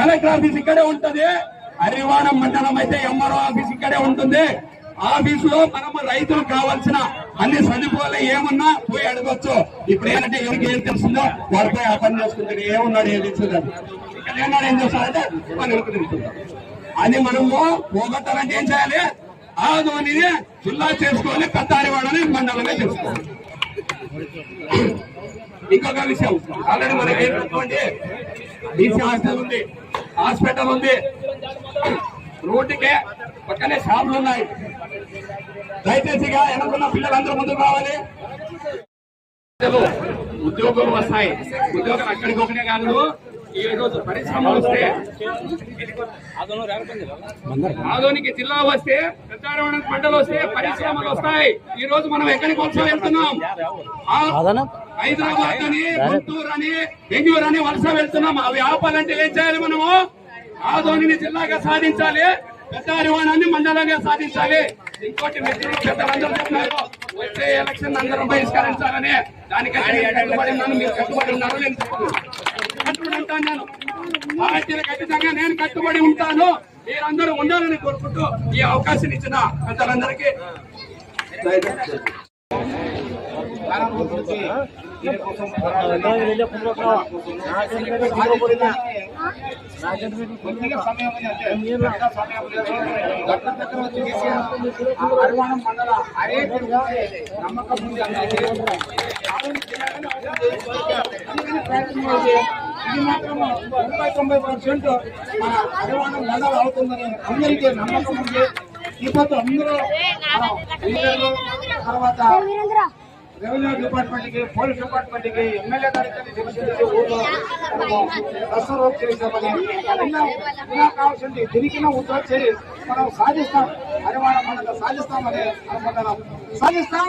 Collector office ఇక్కడే ఉంటది. హరివాణం మండలం అయితే ఎంఆర్ఓ ఆఫీస్ ఇక్కడే ఉంటుంది. ఆఫీస్లో మనం రైతులకు కావాల్సిన అన్ని సదుపాయాలు ఏమన్నా పోయి అడగొచ్చు. ఇప్పుడు ఏంటంటే ఎవరికి ఏం తెలుస్తుందో వాడు పోయి ఆ పని చేసుకుంటాడు ఏమున్నాడు ఏం తెలుస్తుంది. ఇక్కడ ఏం చేస్తారంటే పని వరకు అది మనము పోగొట్టాలంటే ఏం చేయాలి? ఆ ధోనిని జిల్లా చేసుకోవాలి పెద్ద అరివాడని మండలంగా చేసుకోవాలి. ఇంకొక విషయం. ఆల్రెడీ మనకి ఏంటంటే డీసీ హాస్టల్ ఉంది. హాస్పిటల్ ఉంది. రోడ్డుకే పక్కనే షాపులు ఉన్నాయి. దయచేసిగా వెనకున్న పిల్లలందరూ ముందుకు రావాలి. ఉద్యోగులు వస్తాయి. ఉద్యోగం అక్కడికి ఒకటే కాదు ఈ రోజు పరిశ్రమలు వస్తే ఆధునిక జిల్లా వస్తే పెద్దారవణం పంటలు వస్తే పరిశ్రమలు వస్తాయి. ఈ రోజు మనం ఎక్కడికి వచ్చా వెళ్తున్నాం? హైదరాబాద్ అని గుంటూరు అని బెంగళూరు అని వలస వెళ్తున్నాం. అవి ఆపాలంటే ఏం చేయాలి మనము? ఆధోనిని జిల్లాగా సాధించాలి. పెద్దారివాణాన్ని మండలంగా సాధించాలి. ఇంకోటి మిత్రులు పెద్దలందరూ చెప్తున్నారు. వచ్చే ఎలక్షన్ అందరం బహిష్కరించాలని. దానికైతే నేను కట్టుబడి ఉన్నాను. మీరు కట్టుబడి ఉన్నారు నేను. కట్టుబడి ఉంటాను నేను. పార్టీలు ఖచ్చితంగా నేను కట్టుబడి ఉంటాను. మీరందరూ ఉండాలని కోరుకుంటూ ఈ అవకాశం ఇచ్చిన పెద్దలందరికీ. కేసీఆర్ మండల నమ్మకం ఉంది అందరికీ. ఇది మాత్రం తొంభై తొంభై పర్సెంట్ మన పరిమాణం మండలం అవుతుందని అందరికీ నమ్మకం ఉంది ఈ పొద్దు అందరూ తర్వాత రెవెన్యూ డిపార్ట్మెంట్కి పోలీస్ డిపార్ట్మెంట్కి ఎమ్మెల్యే గారికి తెలిసింది ఊళ్ళో దసరా చేసామని ఇలా ఇలా కావాల్సింది. తిరిగిన ఉత్తరం చేసి మనం సాధిస్తాం. పరిమాణం మనకు సాధిస్తామని అనుకుంటున్నాం. సాధిస్తాం.